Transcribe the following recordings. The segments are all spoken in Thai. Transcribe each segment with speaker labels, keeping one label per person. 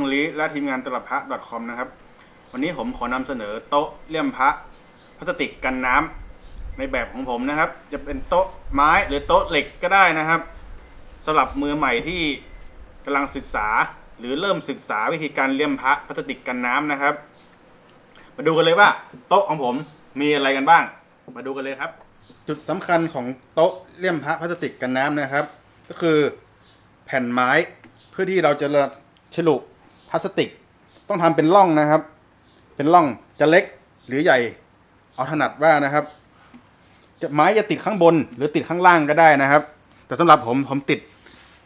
Speaker 1: งลีและทีมงานตลับพระ .com นะครับ วันนี้ผมขอนำเสนอโต๊ะเลี่ยมพระพลาสติกกันน้ำในแบบของผมนะครับ จะเป็นโต๊ะไม้หรือโต๊ะเหล็กก็ได้นะครับสำหรับมือใหม่ที่กำลังศึกษาหรือเริ่มศึกษาวิธีการเลี่ยมพระพลาสติกกันน้ำนะครับ มาดูกันเลยว่าโต๊ะของผมมีอะไรกันบ้าง มาดูกันเลยครับ จุดสำคัญของโต๊ะเลี่ยมพระพลาสติกกันน้ำนะครับ ก็คือแผ่นไม้เพื่อที่เราจะฉลุ พลาสติก ต้องทำเป็นร่องนะครับ เป็นร่องจะเล็กหรือใหญ่ เอาถนัดว่านะครับ จะไม้จะติดข้างบน หรือติดข้างล่างก็ได้นะครับ แต่สำหรับผมผมติด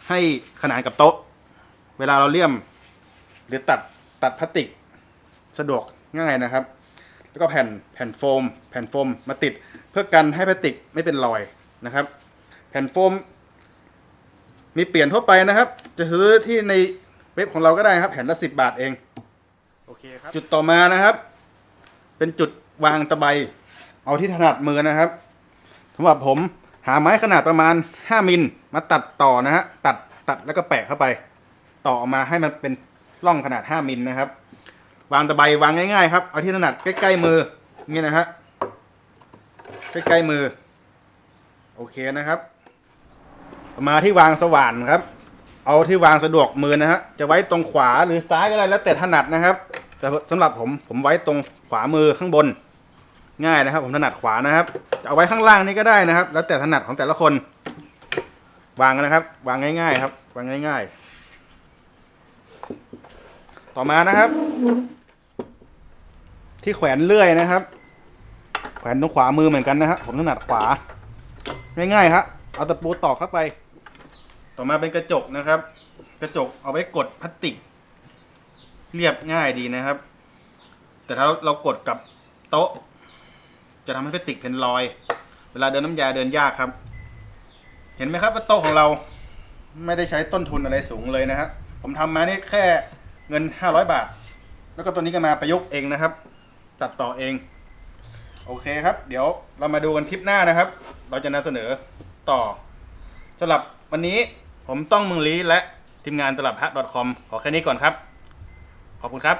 Speaker 1: ให้ขนานกับโต๊ะ เวลาเราเลี่ยม หรือตัดตัดพลาสติกสะดวกง่ายนะครับ แล้วก็แผ่นแผ่นโฟม แผ่นโฟมมาติดเพื่อกันให้พลาสติกไม่เป็นรอยนะครับ แผ่นโฟมมีเปลี่ยนทั่วไปนะครับ จะซื้อที่ใน เว็บของเราก็ได้ครับแผ่นละสิบบาทเองโอเคครับจุดต่อมานะครับ เป็นจุดวางตะไบเอาที่ถนัดมือนะครับสำหรับผมหาไม้ขนาดประมาณ 5มิลมาตัดต่อนะฮะตัดตัดแล้วก็แปะเข้าไป ต่อออกมาให้มันเป็นร่องขนาด 5มิลนะครับ วางตะไบวางง่ายๆครับเอาที่ถนัดใกล้ๆมือนี่นะฮะใกล้ๆมือ โอเคนะครับ มาที่วางสว่านครับ เอาที่วางสะดวกมือนะฮะ จะไว้ตรงขวาหรือซ้ายก็ได้แล้วแต่ถนัดนะครับ แต่สำหรับผมผมไว้ตรงขวามือข้างบน ง่ายนะครับ ผมถนัดขวานะครับจะเอาไว้ข้างล่างนี่ก็ได้นะครับ แล้วแต่ถนัดของแต่ละคน วางนะครับ วางง่าย ๆ ครับ วางง่าย ๆ ต่อมานะครับ ที่แขวนเลื่อยนะครับ แขวนตรงขวามือเหมือนกันนะฮะผมถนัดขวา ง่ายๆครับเอาตะปูตอกเข้าไป ต่อมาเป็นกระจกนะครับ กระจกเอาไว้กดพลาสติก เรียบง่ายดีนะครับ แต่ถ้าเรากดกับโต๊ะ จะทำให้พลาสติกเป็นรอย เวลาเดินน้ำยาเดินยากครับ เห็นไหมครับว่าโต๊ะของเราไม่ได้ใช้ต้นทุนอะไรสูงเลยนะฮะผมทำมานี่แค่เงิน 500 บาท แล้วก็ตัวนี้ก็มาประยุกต์เองนะครับ ตัดต่อเอง โอเคครับ เดี๋ยวเรามาดูกันคลิปหน้านะครับ เราจะนำเสนอต่อสำหรับวันนี้ ผมต้องมึงลีและทีมงานตลับพระ .com ขอแค่นี้ก่อนครับ ขอบคุณครับ